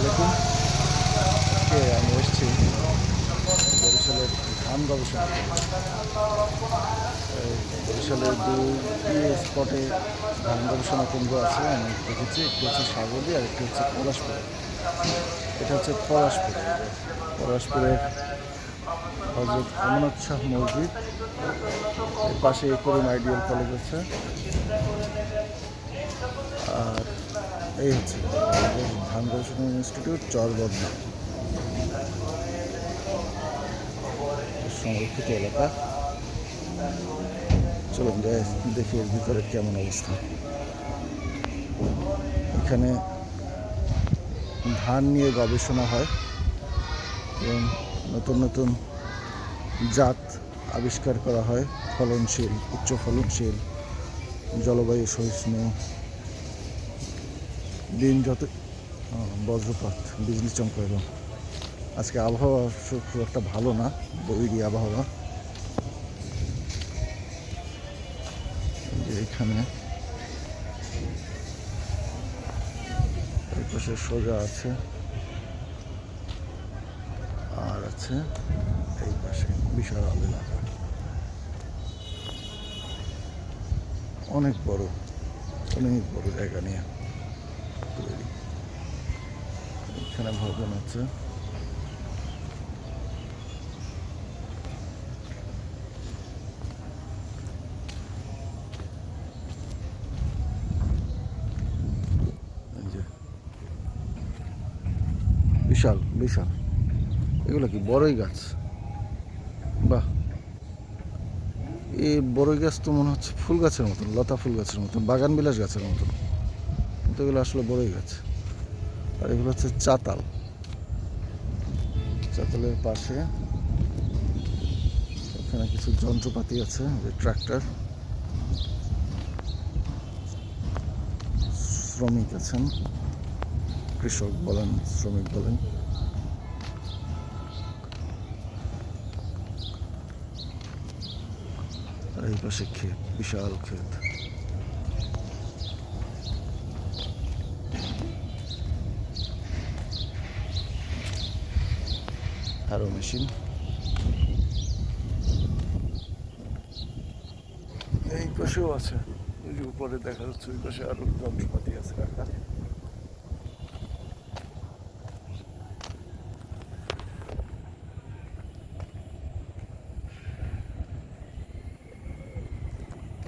আলাইকুম। আজকে আমি এসেছি বরিশালের ধান গবেষণা বরিশালের দুটি স্পটে ধান গবেষণা কেন্দ্র আছে, আমি দেখেছি। একটি হচ্ছে সাগরী আর একটি হচ্ছে পলাশপুরে। এটা হচ্ছে পলাশপুরে। পলাশপুরের হজরত অমরনাথ শাহ মসজিদ। এর পাশে করিম আইডিয়াল কলেজ আছে। আর এই হচ্ছে ধান গবেষণা ইনস্টিটিউট চরবদ্দা সংরক্ষিত এলাকা। চলুন যাই, দেখি এর ভিতরে কেমন অবস্থা। এখানে ধান নিয়ে গবেষণা হয় এবং নতুন নতুন জাত আবিষ্কার করা হয়, ফলনশীল, উচ্চ ফলনশীল জলবায়ু সহিষ্ণু দিন যত বজ্রপাত বিজলি চমকাইল। আজকে আবহাওয়া খুব একটা ভালো না, বৈরি আবহাওয়া। এখানে। পাশে সোজা আছে। আর আছে এই পাশে বিশাল এলাকা। অনেক বড় অনেক বড় জায়গা নিয়ে। বিশাল বিশাল এগুলো কি বড়ই গাছ বাহ এই বড়ই গাছ তো মনে হচ্ছে ফুল গাছের মতন লতা ফুল গাছের মতন বাগান বিলাস গাছের মতন এগুলো আসলে বড়ই গাছ আর এগুলো হচ্ছে চাতাল। চাতালের পাশে এখানে কিছু যন্ত্রপাতি আছে যে ট্রাক্টর। শ্রমিক আছেন, কৃষক বলেন, শ্রমিক বলেন। আর এই পাশে ক্ষেত, বিশাল ক্ষেত। আরও মেশিন এই পাশেও আছে। ওই যে উপরে দেখা যাচ্ছে, ওই পাশে আরও যন্ত্রপাতি আছে রাখা।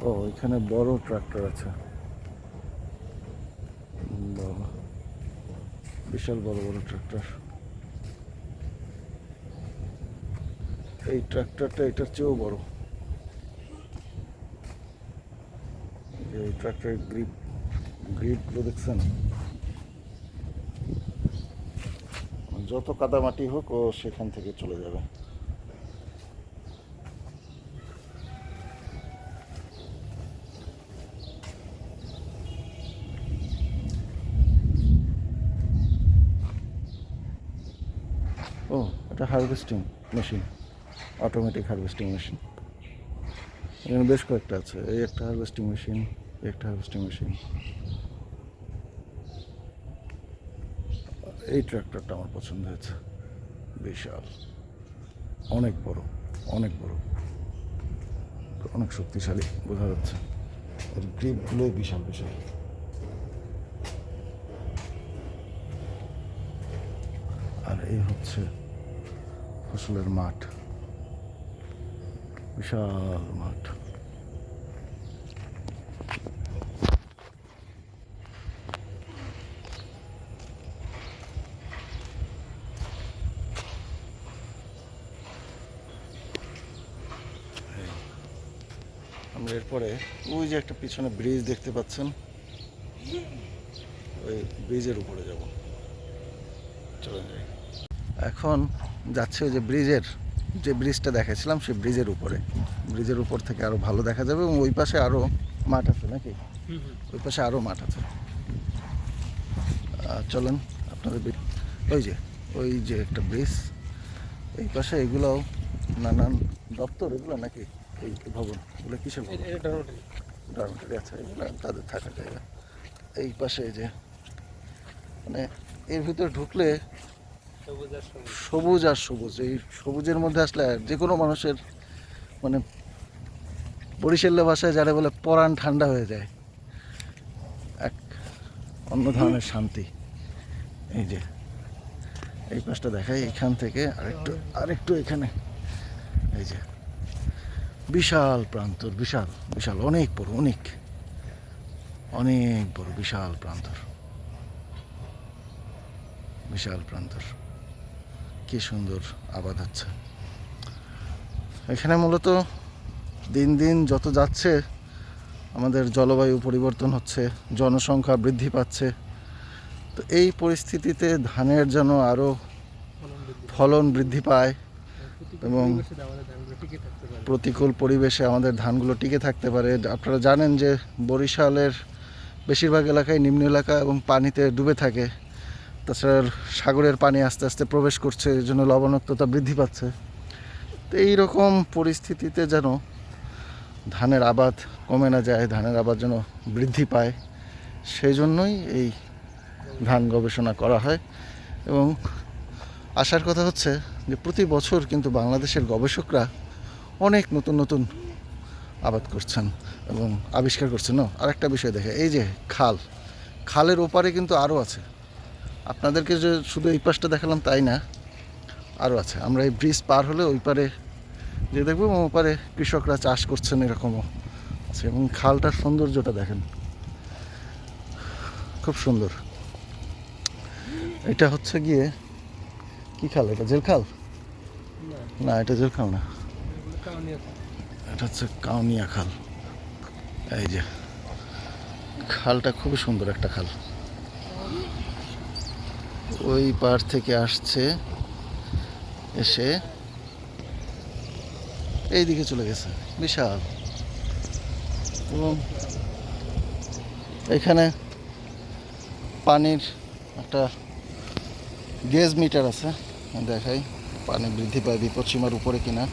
ও, এখানে বড় ট্রাক্টর আছে। বিশাল বড় বড় ট্রাক্টর। এই ট্রাক্টরটা, এটার চেয়েও বড়। এই ট্রাক্টরের গ্রিপ গ্রিপগুলো দেখছেন? যত কাদামাটি হোক, ও সেখান থেকে চলে যাবে। ও, এটা harvesting machine automatic harvesting machine এখানে বেশ কয়েকটা আছে। এই একটা হারভেস্টিং মেশিন একটা হারভেস্টিং মেশিন এই ট্র্যাক্টরটা আমার পছন্দ হয়েছে। বিশাল। অনেক বড় অনেক বড়। অনেক শক্তিশালী, বোঝা যাচ্ছে। এর গ্রিপগুলোই বিশাল বিশাল। আর এই হচ্ছে ফসলের মাঠ। বিশাল মাঠ। আমরা এরপরে ওই যে একটা পিছনে ব্রিজ দেখতে পাচ্ছেন, ওই ব্রিজের উপরে যাব। চলে যাই। এখন যাচ্ছে ওই যে ব্রিজের যে ব্রিজটা দেখাচ্ছিলাম সেই ব্রিজের উপরে। ব্রিজের উপর থেকে আরও ভালো দেখা যাবে এবং ওই পাশে আরও মাঠ আছে নাকি? ওই পাশে আরও মাঠ আছে। চলেন আপনাদের ওই যে ওই যে একটা ব্রিজ এই পাশে এগুলোও নানান দপ্তর এগুলো নাকি এই ভবন? এগুলো কিসের ডরমেটারি আছে এগুলো তাদের থাকার জায়গা। এই পাশে যে মানে এর ভিতরে ঢুকলে সবুজ আর সবুজ। এই সবুজের মধ্যে আসলে যে কোনো মানুষের মানে বরিশাল্য ভাষায় যারা বলে পরাণ ঠান্ডা হয়ে যায়, এক অন্য ধরনের শান্তি। এই যে, এই পাশটা দেখাই, এখান থেকে আরেকটু আরেকটু এখানে। এই যে, বিশাল প্রান্তর, বিশাল বিশাল, অনেক বড়, অনেক অনেক বড় বিশাল প্রান্তর। বিশাল প্রান্তর। কি সুন্দর আবাদ হচ্ছে। এখানে মূলত দিন দিন যত যাচ্ছে, আমাদের জলবায়ু পরিবর্তন হচ্ছে, জনসংখ্যা বৃদ্ধি পাচ্ছে। তো এই পরিস্থিতিতে ধানের যেন আরও ফলন বৃদ্ধি পায় এবং প্রতিকূল পরিবেশে আমাদের ধানগুলো টিকে থাকতে পারে। আপনারা জানেন যে বরিশালের বেশিরভাগ এলাকায় নিম্ন এলাকা এবং পানিতে ডুবে থাকে। তাছাড়া সাগরের পানি আস্তে আস্তে প্রবেশ করছে এই জন্য লবণাক্ততা বৃদ্ধি পাচ্ছে। তো এই রকম পরিস্থিতিতে যেন ধানের আবাদ কমে না যায়, ধানের আবাদ যেন বৃদ্ধি পায় সেই জন্যই এই ধান গবেষণা করা হয়। এবং আসার কথা হচ্ছে যে প্রতি বছর কিন্তু বাংলাদেশের গবেষকরা অনেক নতুন নতুন আবাদ করছেন এবং আবিষ্কার করছেন। না, আরেকটা বিষয় দেখে, এই যে খাল, খালের ওপারে কিন্তু আরও আছে। আপনাদেরকে যে শুধু এই পাশটা দেখালাম তাই না আরও আছে। আমরা এই ব্রিজ পার হলে ওই পারে যে দেখব এবং ওপারে কৃষকরা চাষ করছেন এরকমও আছে এবং খালটার সৌন্দর্যটা দেখেন। খুব সুন্দর। এটা হচ্ছে গিয়ে কি খাল এটা? জেল খাল? না। এটা জেল খাল না। এটা হচ্ছে কাউনিয়া খাল। এই যে খালটা খুবই সুন্দর একটা খাল। ওই পার থেকে আসছে, এসে এই দিকে চলে গেছে, বিশাল। এবং এখানে পানির একটা গেজ মিটার আছে দেখাই। পানি বৃদ্ধি পায় বিপদ সীমার উপরে কিনা,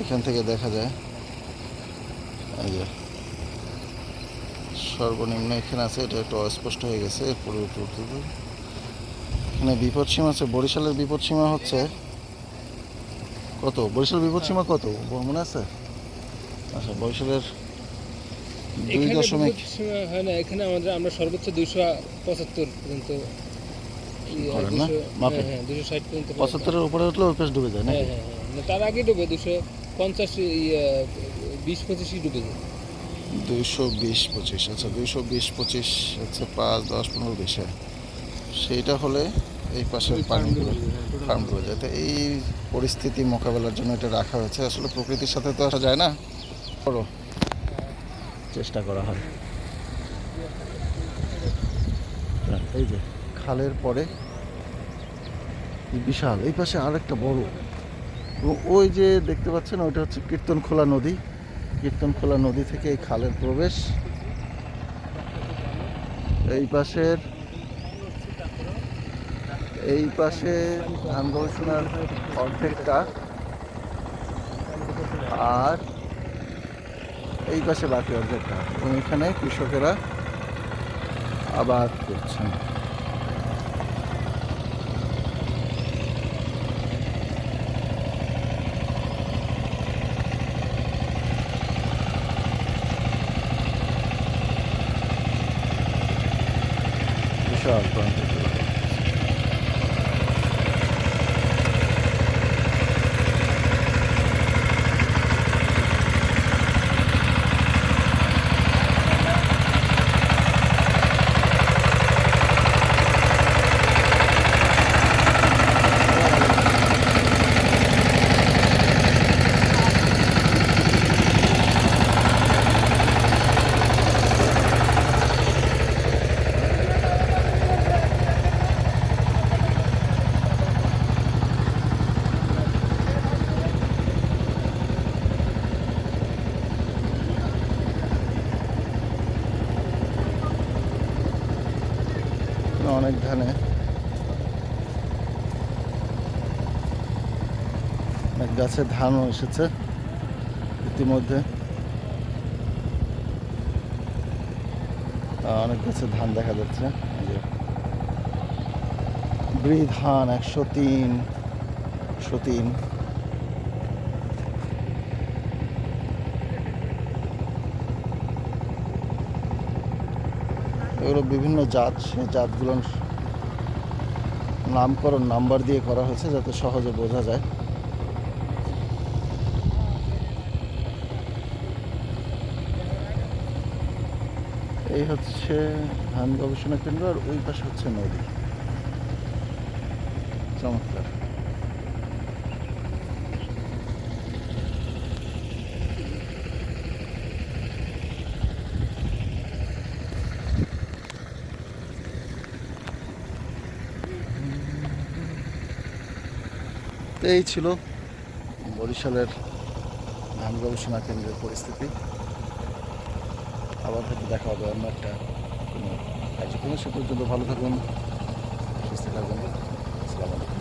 এখান থেকে দেখা যায়। এই যে, সর্বনিম্ন এখানে আছে, এটা একটু অস্পষ্ট হয়ে গেছে, এরপরে উঠে উঠতে। এখানে বিপদসীমা আছে বরিশালের বিপদ সীমা হচ্ছে কত? বরিশাল বিপদসীমা কত? মনে আছে? আচ্ছা বরিশালের দুই দশমিক হয় না এখানে আমাদের আমরা সর্বোচ্চ দুইশো পঁচাত্তর পর্যন্ত করেন না? 200 মাপে? হ্যাঁ হ্যাঁ পঁচাত্তরের উপরে উঠলে ওই পাশ ডুবে যায় না হ্যাঁ তার আগে ডুবে দুশো পঞ্চাশ বিশ পঁচিশই ডুবে যায়। দুইশো বিশ পঁচিশ আচ্ছা দুইশো বিশ পঁচিশ হচ্ছে পাঁচ দশ পনেরো বিশ হ্যাঁ। সেইটা হলে এই পাশের পানিগুলো ফার্মগুলো, হ্যাঁ, ফার্ম ডুবে যায়। তো এই পরিস্থিতি মোকাবেলার জন্য এটা রাখা হয়েছে। আসলে প্রকৃতির সাথে তো আসা যায় না। করো। চেষ্টা করা হয়। এই যে খালের পরে বিশাল এই পাশে আরেকটা বড়। এবং ওই যে দেখতে পাচ্ছেন ওইটা হচ্ছে কীর্তনখোলা নদী। কীর্তনখোলা নদী থেকে এই খালের প্রবেশ। এই পাশের এই পাশে ধান গবেষণার অর্ধেকটা। আর এই পাশে বাকি অর্ধেকটা। এবং এখানে কৃষকেরা আবাদ করছেন। বিশাল অনেক ধানে। অনেক গাছে ধানও এসেছে ইতিমধ্যে। অনেক গাছে ধান দেখা যাচ্ছে। যে বৃধান একশো তিন একশো তিন। এগুলো বিভিন্ন জাত, সেই জাতগুলোর নামকরণ, নাম্বার দিয়ে করা হয়েছে যাতে সহজে বোঝা যায়। এই হচ্ছে ধান গবেষণা কেন্দ্র, আর ওই পাশে হচ্ছে নদী। চমৎকার। এই ছিল বরিশালের ধান গবেষণা কেন্দ্রের পরিস্থিতি। আবার হয়তো দেখা হবে অন্য একটা কোনো কার্যক্রমে। সে পর্যন্ত ভালো থাকুন, সুস্থ থাকুন। আসসালামু আলাইকুম।